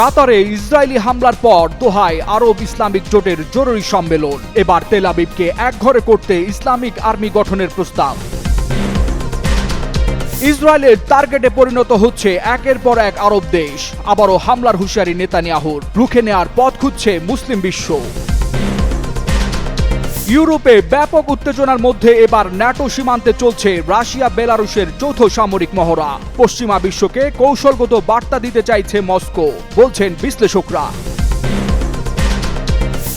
কাতারে ইসরায়েলি হামলার পর দোহায় আরব ইসলামিক জোটের জরুরি সম্মেলন। এবার তেল আবিবকে একঘরে করতে ইসলামিক আর্মি গঠনের প্রস্তাব। ইসরায়েলের টার্গেটে পরিণত হচ্ছে একের পর এক আরব দেশ। আবারও হামলার হুঁশিয়ারি নেতানিয়াহুর। রুখে নেয়ার পথ খুঁজছে মুসলিম বিশ্ব। ইউরোপে ব্যাপক উত্তেজনার মধ্যে এবার ন্যাটো সীমান্তে চলছে রাশিয়া বেলারুশের যৌথ সামরিক মহড়া। পশ্চিমা বিশ্বকে কৌশলগত বার্তা দিতে চাইছে মস্কো, বলছেন বিশ্লেষকরা।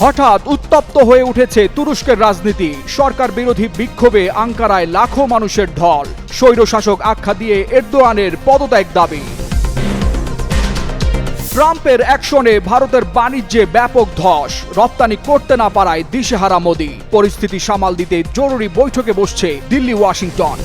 হঠাৎ উত্তপ্ত হয়ে উঠেছে তুরস্কের রাজনীতি। সরকার বিরোধী বিক্ষোভে আঙ্কারায় লাখো মানুষের ঢল। স্বৈরশাসক আখ্যা দিয়ে এরদোয়ানের পদত্যাগ দাবি। ট্রাম্পের অ্যাকশনে ভারতের বাণিজ্যে ব্যাপক ধস। রপ্তানি করতে না পারায় দিশেহারা মোদী। পরিস্থিতি সামাল দিতে জরুরি বৈঠকে বসছে দিল্লি, ওয়াশিংটন।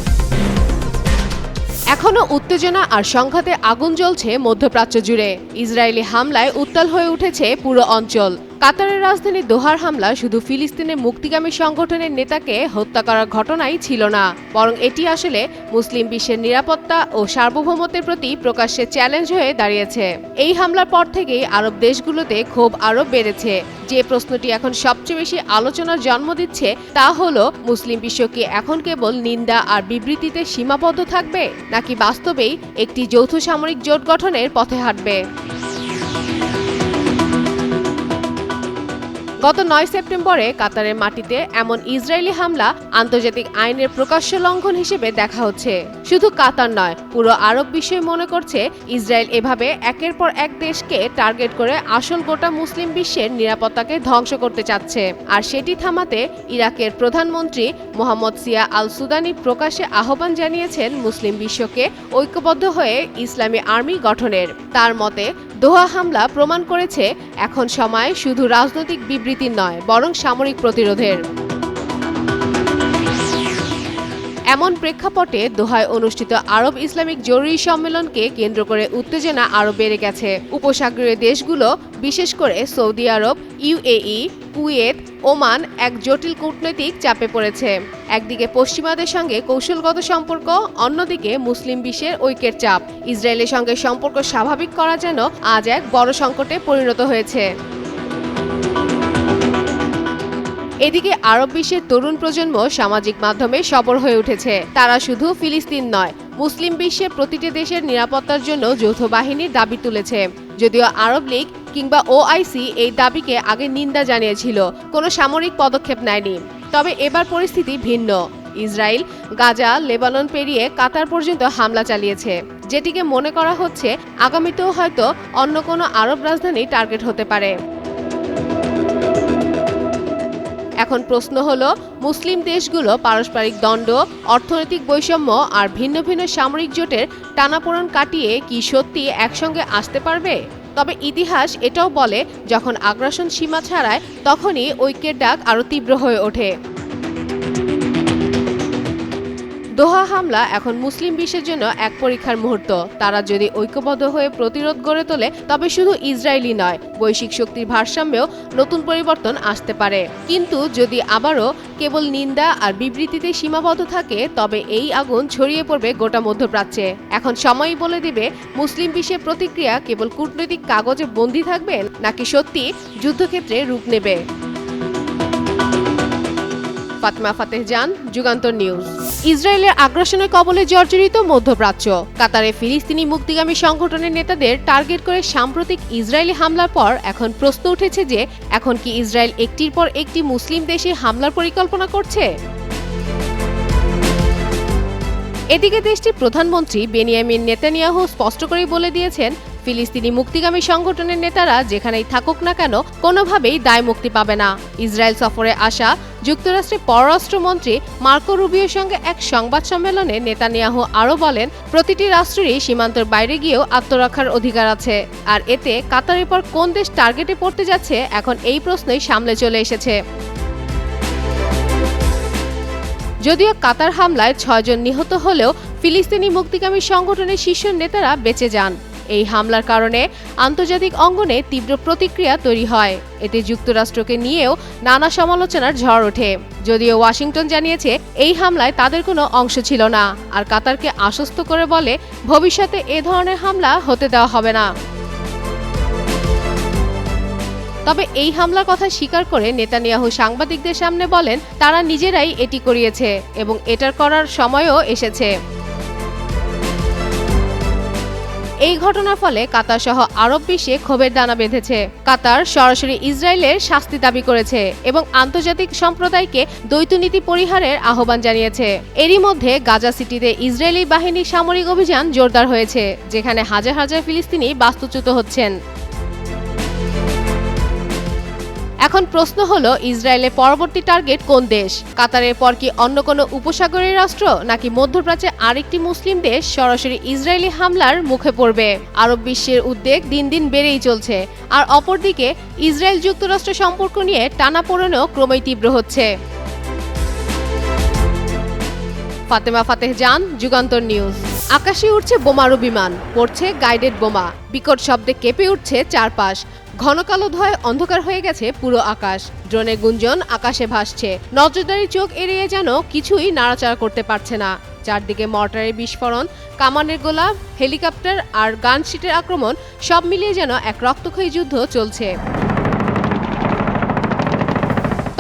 এখনও উত্তেজনা আর সংঘাতে আগুন জ্বলছে মধ্যপ্রাচ্য জুড়ে। ইসরায়েলি হামলায় উত্তাল হয়ে উঠেছে পুরো অঞ্চল। কাতারের রাজধানী দোহার হামলা শুধু ফিলিস্তিনের মুক্তিগামী সংগঠনের নেতাকে হত্যা করার ঘটনাই ছিল না, বরং এটি আসলে মুসলিম বিশ্বের নিরাপত্তা ও সার্বভৌমত্বের প্রতি প্রকাশ্যে চ্যালেঞ্জ হয়ে দাঁড়িয়েছে। এই হামলার পর থেকেই আরব দেশগুলোতে ক্ষোভ আরও বেড়েছে। যে প্রশ্নটি এখন সবচেয়ে বেশি আলোচনার জন্ম দিচ্ছে তা হলো, মুসলিম বিশ্ব কি এখন কেবল নিন্দা আর বিবৃতিতে সীমাবদ্ধ থাকবে, নাকি বাস্তবেই একটি যৌথ সামরিক জোট গঠনের পথে হাঁটবে? গত নয় সেপ্টেম্বরে কাতারের মাটিতে এমন ইসরায়েলি হামলা আন্তর্জাতিক আইনের প্রকাশ্য লঙ্ঘন হিসেবে দেখা হচ্ছে। শুধু কাতার নয়, পুরো আরব বিশ্বই মনে করছে ইসরায়েল এভাবে একের পর এক দেশকে টার্গেট করে আসল গোটা মুসলিম বিশ্বের নিরাপত্তাকে ধ্বংস করতে চাচ্ছে। আর সেটি থামাতে ইরাকের প্রধানমন্ত্রী মোহাম্মদ সিয়া আল সুদানি প্রকাশ্যে আহ্বান জানিয়েছেন মুসলিম বিশ্বকে ঐক্যবদ্ধ হয়ে ইসলামী আর্মি গঠনের। তার মতে দোহা হামলা প্রমাণ করেছে এখন সময় শুধু রাজনৈতিক বিবৃতি নয় বরং সামরিক প্রতিরোধের। এমন প্রেক্ষাপটে দোহায় অনুষ্ঠিত আরব ইসলামিক জরুরি সম্মেলনকে কেন্দ্র করে উত্তেজনা আরও বেড়ে গেছে। উপসাগরীয় দেশগুলো, বিশেষ করে Saudi Arab UAE Kuwait, Oman এক জটিল কূটনৈতিক চাপে পড়েছে। একদিকে পশ্চিমাদের সঙ্গে কৌশলগত সম্পর্ক, অন্যদিকে মুসলিম বিশ্বের ঐক্যের চাপ। ইসরায়েলের সঙ্গে সম্পর্ক স্বাভাবিক করা যেন আজ এক বড় সংকটে পরিণত হয়েছে। এদিকে আরব বিশ্বের তরুণ প্রজন্ম সামাজিক মাধ্যমে সবর হয়ে উঠেছে। তারা শুধু ফিলিস্তিন নয়, মুসলিম বিশ্বের প্রতিটি দেশের নিরাপত্তার জন্য যৌথ বাহিনীর দাবি তুলেছে। যদিও আরব লীগ কিংবা ওআইসি এই দাবিকে আগে নিন্দা জানিয়েছিল, কোনো সামরিক পদক্ষেপ নেয়নি। তবে এবার পরিস্থিতি ভিন্ন। ইসরায়েল, গাজা, লেবানন পেরিয়ে কাতার পর্যন্ত হামলা চালিয়েছে। যেটিকে মনে করা হচ্ছে, আগামীতেও হয়তো অন্য কোনো আরব রাজধানী টার্গেট হতে পারে। এখন প্রশ্ন হলো, মুসলিম দেশগুলো পারস্পরিক দণ্ড, অর্থনৈতিক বৈষম্য আর ভিন্ন ভিন্ন সামরিক জোটের টানাপোড়ন কাটিয়ে কি সত্যি একসঙ্গে আসতে পারবে? তবে ইতিহাস এটাও বলে, যখন আগ্রাসন সীমা ছাড়ায়, তখনই ঐক্যের ডাক আরও তীব্র হয়ে ওঠে। দোহা হামলা এখন মুসলিম বিশ্বের জন্য এক পরীক্ষার মুহূর্ত। তারা যদি ঐক্যবদ্ধ হয়ে প্রতিরোধ গড়ে তোলে, তবে শুধু ইসরায়েলি নয়, বৈশ্বিক শক্তির ভারসাম্যেও নতুন পরিবর্তন আসতে পারে। কিন্তু যদি আবারও কেবল নিন্দা আর বিবৃতিতে সীমাবদ্ধ থাকে, তবে এই আগুন ছড়িয়ে পড়বে গোটা মধ্যপ্রাচ্যে। এখন সময়ই বলে দেবে, মুসলিম বিশ্বের প্রতিক্রিয়া কেবল কূটনৈতিক কাগজে বন্দী থাকবে, নাকি সত্যি যুদ্ধক্ষেত্রে রূপ নেবে? ফাতেমা ফাতেহ জান, যুগান্তর নিউজ। ইসরায়েলের আগ্রাসনের কবলে জর্জরিত মধ্যপ্রাচ্য। কাতারে ফিলিস্তিনি মুক্তিগামী সংগঠনের নেতাদের টার্গেট করে সাম্প্রতিক ইসরায়েলি হামলার পর এখন প্রশ্ন উঠেছে যে, এখন কি ইসরায়েল একটির পর একটি মুসলিম দেশে হামলার পরিকল্পনা করছে? এদিকে দেশটির প্রধানমন্ত্রী বেনিয়ামিন নেতানিয়াহু স্পষ্ট করেই বলে দিয়েছেন ফিলিস্তিনি মুক্তিগামী সংগঠনের নেতারা যেখানেই থাকুক না কেন, কোনোভাবেই দায় মুক্তি পাবে না। ইসরায়েল সফরে আসা যুক্তরাষ্ট্রের পররাষ্ট্রমন্ত্রী মার্কো রুবিওর সঙ্গে এক সংবাদ সম্মেলনে নেতানিয়াহু আরও বলেন, প্রতিটি রাষ্ট্রেরই সীমান্তের বাইরে গিয়েও আত্মরক্ষার অধিকার আছে। আর এতে কাতারের পর কোন দেশ টার্গেটে পড়তে যাচ্ছে, এখন এই প্রশ্নই সামনে চলে এসেছে। যদিও কাতার হামলায় ছয়জন নিহত হলেও ফিলিস্তিনি মুক্তিকামী সংগঠনের শীর্ষ নেতারা বেঁচে যান। এই হামলার কারণে আন্তর্জাতিক অঙ্গনে তীব্র প্রতিক্রিয়া তৈরি হয়। এতে যুক্তরাষ্ট্রকে নিয়েও নানা সমালোচনার ঝড় ওঠে। যদিও ওয়াশিংটন জানিয়েছে, এই হামলায় তাদের কোনো অংশ ছিল না, আর কাতারকে আশ্বস্ত করে বলে ভবিষ্যতে এ ধরনের হামলা হতে দেওয়া হবে না। তবে এই হামলার কথা স্বীকার করে নেতানিয়াহু সাংবাদিকদের সামনে বলেন, তারা নিজেরাই এটি করিয়েছে এবং এটার করার সময়ও এসেছে। এই ঘটনার ফলে কাতার সহ আরব বিশ্বে ক্ষোভের দানা বেঁধেছে। কাতার সরাসরি ইসরায়েলের শাস্তি দাবি করেছে এবং আন্তর্জাতিক সম্প্রদায়কে দ্বৈতনীতি পরিহারের আহ্বান জানিয়েছে। এরই মধ্যে গাজা সিটিতে ইসরায়েলি বাহিনীর সামরিক অভিযান জোরদার হয়েছে, যেখানে হাজার হাজার ফিলিস্তিনি বাস্তুচ্যুত হচ্ছেন। এখন প্রশ্ন হলো ইসরায়েলের পরবর্তী টার্গেট কোন দেশ? কাতারের পর কি অন্য কোনো উপসাগরীয় রাষ্ট্র, নাকি মধ্যপ্রাচ্যে আরেকটি মুসলিম দেশ সরাসরি ইসরায়েলি হামলার মুখে পড়বে? আরব বিশ্বের উদ্বেগ দিন দিন বেড়েই চলছে, আর অপরদিকে ইসরায়েল যুক্তরাষ্ট্র সম্পর্ক নিয়ে টানাপোড়েনও ক্রমেই তীব্র হচ্ছে। ফাতেমা ফাতেহ জান, যুগান্তর নিউজ। আকাশে উঠছে বোমারু বিমান, পড়ছে গাইডেড বোমা, বিকট শব্দে কেঁপে উঠছে চারপাশ। ঘন ধোঁয়ায় অন্ধকার হয়ে গেছে পুরো আকাশ। ড্রোনের গুঞ্জন আকাশে ভাসছে। নজরদারি চোখ এড়িয়ে যেন কিছুই নাড়াচাড়া করতে পারছে না। চারদিকে মর্টারের বিস্ফোরণ, কামানের গোলা হেলিকপ্টার আর গানশিটের আক্রমণ সব মিলিয়ে যেন এক রক্তক্ষয়ী যুদ্ধ চলছে।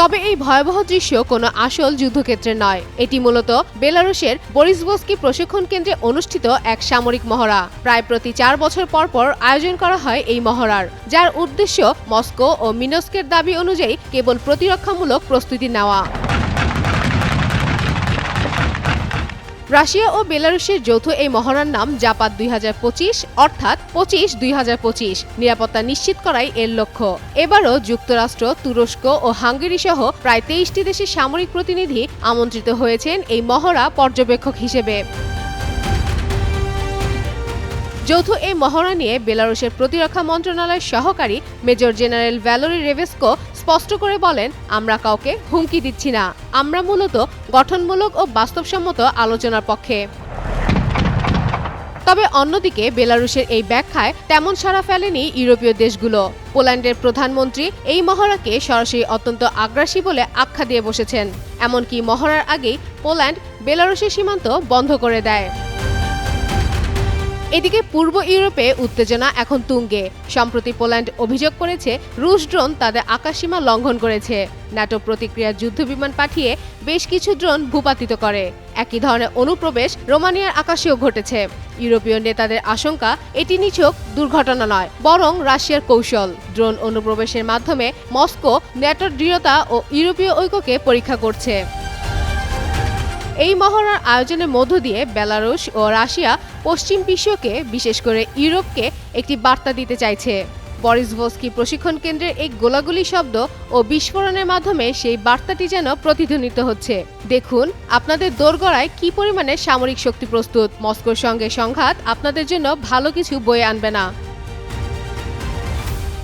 তবে এই ভয়াবহ দৃশ্য কোনো আসল যুদ্ধক্ষেত্রে নয়। এটি মূলত বেলারুশের বরিসবস্কি প্রশিক্ষণ কেন্দ্রে অনুষ্ঠিত এক সামরিক মহড়া। প্রায় প্রতি চার বছর পর পর আয়োজন করা হয় এই মহড়ার, যার উদ্দেশ্য মস্কো ও মিনস্কের দাবি অনুযায়ী কেবল প্রতিরক্ষামূলক প্রস্তুতি নেওয়া। রাশিয়া ও বেলারুশের যৌথ এই মহড়ার নাম জাপাত দুই হাজার পঁচিশ, অর্থাৎ পঁচিশ দুই নিরাপত্তা নিশ্চিত করাই এর লক্ষ্য। এবারও যুক্তরাষ্ট্র, তুরস্ক ও হাঙ্গেরি সহ প্রায় তেইশটি দেশের সামরিক প্রতিনিধি আমন্ত্রিত হয়েছেন এই মহড়া পর্যবেক্ষক হিসেবে। যৌথ এই মহড়া নিয়ে বেলারুশের প্রতিরক্ষা মন্ত্রণালয়ের সহকারী মেজর জেনারেল ভ্যালোরি রেভেস্কো স্পষ্ট করে বলেন, আমরা কাউকে হুমকি দিচ্ছি না। আমরা মূলত গঠনমূলক ও বাস্তবসম্মত আলোচনার পক্ষে। তবে অন্যদিকে বেলারুশের এই ব্যাখ্যায় তেমন সাড়া ফেলেনি ইউরোপীয় দেশগুলো। পোল্যান্ডের প্রধানমন্ত্রী এই মহড়াকে সরাসরি অত্যন্ত আগ্রাসী বলে আখ্যা দিয়ে বসেছেন। এমনকি মহড়ার আগেই পোল্যান্ড বেলারুশের সীমান্ত বন্ধ করে দেয়। এদিকে পূর্ব ইউরোপে উত্তেজনা এখন তুঙ্গে। সম্প্রতি পোল্যান্ড অভিযোগ করেছে, রুশ ড্রোন তাদের আকাশসীমা লঙ্ঘন করেছে। ন্যাটো প্রতিক্রিয়া যুদ্ধবিমান পাঠিয়ে বেশ কিছু ড্রোন ভূপাতিত করে। একই ধরনের অনুপ্রবেশ রোমানিয়ার আকাশেও ঘটেছে। ইউরোপীয় নেতাদের আশঙ্কা, এটি নিছক দুর্ঘটনা নয়, বরং রাশিয়ার কৌশল। ড্রোন অনুপ্রবেশের মাধ্যমে মস্কো, ন্যাটোর দৃঢ়তা ও ইউরোপীয় ঐক্যকে পরীক্ষা করছে। এই মহড়ার আয়োজনের মধ্য দিয়ে বেলারুশ ও রাশিয়া পশ্চিম বিশ্বকে বিশেষ করে ইউরোপকে, একটি বার্তা দিতে চাইছে। বরিস ভোস্কি প্রশিক্ষণ কেন্দ্রের এই গোলাগুলি শব্দ ও বিস্ফোরণের মাধ্যমে সেই বার্তাটি যেন প্রতিধ্বনিত হচ্ছে। দেখুন, আপনাদের দোরগড়ায় কি পরিমাণে সামরিক শক্তি প্রস্তুত? মস্কোর সঙ্গে সংঘাত আপনাদের জন্য ভালো কিছু বয়ে আনবে না।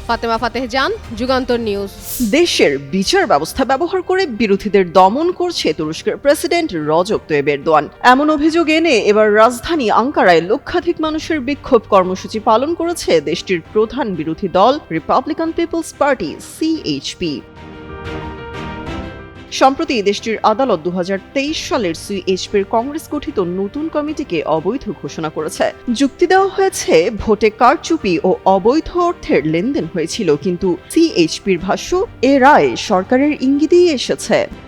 ফাতেমা ফাতেহ জান যুগান্তর নিউজ। দেশের বিচার ব্যবস্থা ব্যবহার করে বিরোধীদের দমন করছে তুরস্কের প্রেসিডেন্ট রজব তৈব এরদোয়ান। এমন অভিযোগ এনে এবার রাজধানী আঙ্কারায় লক্ষাধিক মানুষের বিক্ষোভ কর্মসূচি পালন করেছে দেশটির প্রধান বিরোধী দল রিপাবলিকান পিপলস পার্টি সিএইচপি সম্প্রতি দেশটির আদালত দুহাজার তেইশ সালের সিএইচপির কংগ্রেস গঠিত নতুন কমিটিকে অবৈধ ঘোষণা করেছে। যুক্তি দেওয়া হয়েছে, ভোটে কারচুপি ও অবৈধ অর্থের লেনদেন হয়েছিল, কিন্তু সিএইচপির ভাষ্য, এ রায় সরকারের ইঙ্গিতেই এসেছে।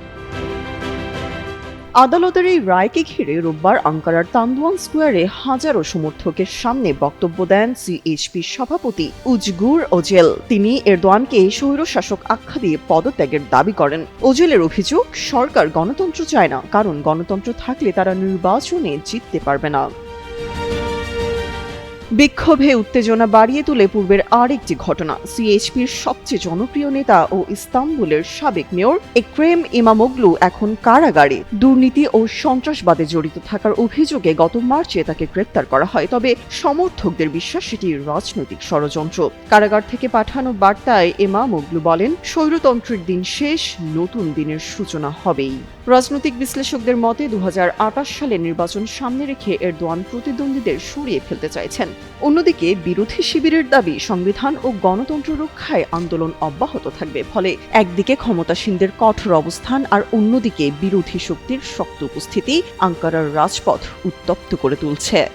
আদালতের এই রায়কে ঘিরে রোববার আঙ্কারার তান্দুয়ান স্কোয়ারে হাজারো সমর্থকের সামনে বক্তব্য দেন সিএইচপির সভাপতি উজগুর ওজেল। তিনি এরদোয়ানকে স্বৈরশাসক আখ্যা দিয়ে পদত্যাগের দাবি করেন। ওজেলের অভিযোগ, সরকার গণতন্ত্র চায় না, কারণ গণতন্ত্র থাকলে তারা নির্বাচনে জিততে পারবে না। বিক্ষোভে উত্তেজনা বাড়িয়ে তুলে পূর্বের আরেকটি ঘটনা। সিএইচপির সবচেয়ে জনপ্রিয় নেতা ও ইস্তাম্বুলের সাবেক মেয়র এক্রেম ইমামোগলু এখন কারাগারে। দুর্নীতি ও সন্ত্রাসবাদে জড়িত থাকার অভিযোগে গত মার্চে তাকে গ্রেপ্তার করা হয়, তবে সমর্থকদের বিশ্বাস সেটি রাজনৈতিক ষড়যন্ত্র। কারাগার থেকে পাঠানো বার্তায় ইমামোগলু বলেন, স্বৈরতন্ত্রের দিন শেষ, নতুন দিনের সূচনা হবেই। রাজনৈতিক বিশ্লেষকদের মতে দু সালে নির্বাচন সামনে রেখে এরদোয়ান প্রতিদ্বন্দ্বীদের সরিয়ে ফেলতে চাইছেন। অন্যদিকে বিরোধী শিবিরের দাবি, সংবিধান ও গণতন্ত্র রক্ষায় আন্দোলন অব্যাহত থাকবে। ফলে একদিকে ক্ষমতাসীনদের কঠোর অবস্থান আর অন্যদিকে বিরোধী শক্তির শক্ত উপস্থিতি আঙ্কারার রাজপথ উত্তপ্ত করে তুলছে।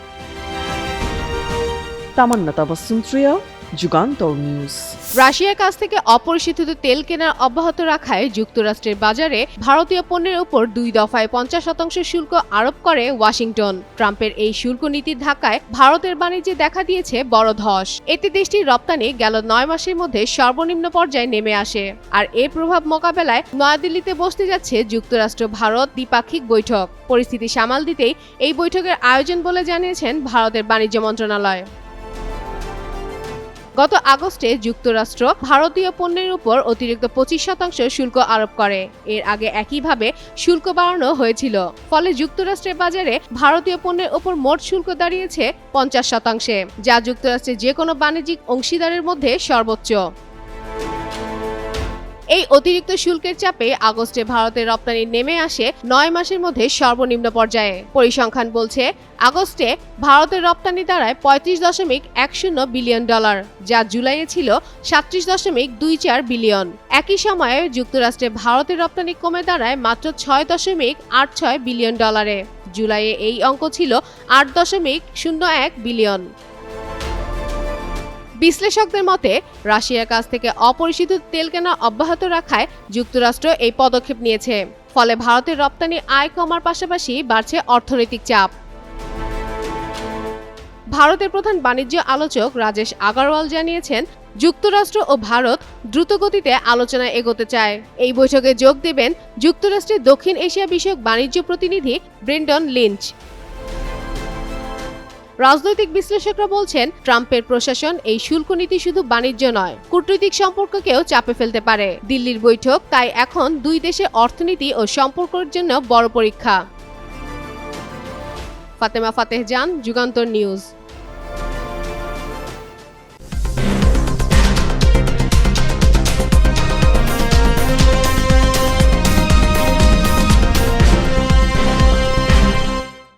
তামান্না তাবাসুম ত্রিয়া যুগান্তর নিউজ। রাশিয়ার কাছ থেকে অপরিশোধিত তেল কেনার অব্যাহত রাখায় যুক্তরাষ্ট্রের বাজারে ভারতীয় পণ্যের উপর দুই দফায় পঞ্চাশ শতাংশ শুল্ক আরোপ করে ওয়াশিংটন। ট্রাম্পের এই শুল্ক নীতির ধাক্কায় ভারতের বাণিজ্যে দেখা দিয়েছে বড় ধস। এতে দেশটির রপ্তানি গেল নয় মাসের মধ্যে সর্বনিম্ন পর্যায়ে নেমে আসে। আর এর প্রভাব মোকাবেলায় নয়াদিল্লিতে বসতে যাচ্ছে যুক্তরাষ্ট্র, ভারত দ্বিপাক্ষিক বৈঠক। পরিস্থিতি সামাল দিতেই এই বৈঠকের আয়োজন বলে জানিয়েছেন ভারতের বাণিজ্য মন্ত্রণালয়। গত আগস্টে যুক্তরাষ্ট্র ভারতীয় পণ্যের উপর অতিরিক্ত পঁচিশ শতাংশ শুল্ক আরোপ করে। এর আগে একইভাবে শুল্ক বাড়ানো হয়েছিল। ফলে যুক্তরাষ্ট্রের বাজারে ভারতীয় পণ্যের উপর মোট শুল্ক দাঁড়িয়েছে পঞ্চাশ শতাংশে, যা যুক্তরাষ্ট্রের যে কোনো বাণিজ্যিক অংশীদারের মধ্যে সর্বোচ্চ। এই অতিরিক্ত শুল্কের চাপে আগস্টে ভারতের রপ্তানি নেমে আসে নয় মাসের মধ্যে সর্বনিম্ন পর্যায়ে। পরিসংখ্যান বলছে, আগস্টে ভারতের রপ্তানি দাঁড়ায় পঁয়ত্রিশ দশমিক এক শূন্য বিলিয়ন ডলার, যা জুলাইয়ে ছিল সাতত্রিশ দশমিক দুই চার বিলিয়ন। একই সময়ে যুক্তরাষ্ট্রে ভারতের রপ্তানি কমে দাঁড়ায় মাত্র ছয় দশমিক আট ছয় বিলিয়ন ডলারে। জুলাইয়ে এই অঙ্ক ছিল আট দশমিক শূন্য এক বিলিয়ন। বিশ্লেষকদের মতে, রাশিয়ার কাছ থেকে অপরিশোধিত তেল কেনা অব্যাহত রাখায় যুক্তরাষ্ট্র এই পদক্ষেপ নিয়েছে। ফলে ভারতের রপ্তানি আয় কমার পাশাপাশি বাড়ছে অর্থনৈতিক চাপ। ভারতের প্রধান বাণিজ্য আলোচক রাজেশ আগারওয়াল জানিয়েছেন, যুক্তরাষ্ট্র ও ভারত দ্রুতগতিতে আলোচনায় এগোতে চায়। এই বৈঠকে যোগ দেবেন যুক্তরাষ্ট্রের দক্ষিণ এশিয়া বিষয়ক বাণিজ্য প্রতিনিধি ব্রেন্ডন লিঞ্চ। রাজনৈতিক বিশ্লেষকরা বলছেন, ট্রাম্পের প্রশাসন এই শুল্ক নীতি শুধু বাণিজ্য নয়, কূটনৈতিক সম্পর্ককেও চাপে ফেলতে পারে। দিল্লির বৈঠক, তাই এখন দুই দেশের অর্থনীতি ও সম্পর্কের জন্য বড় পরীক্ষা। ফাতেমা ফাতেহ জান, যুগান্তর নিউজ।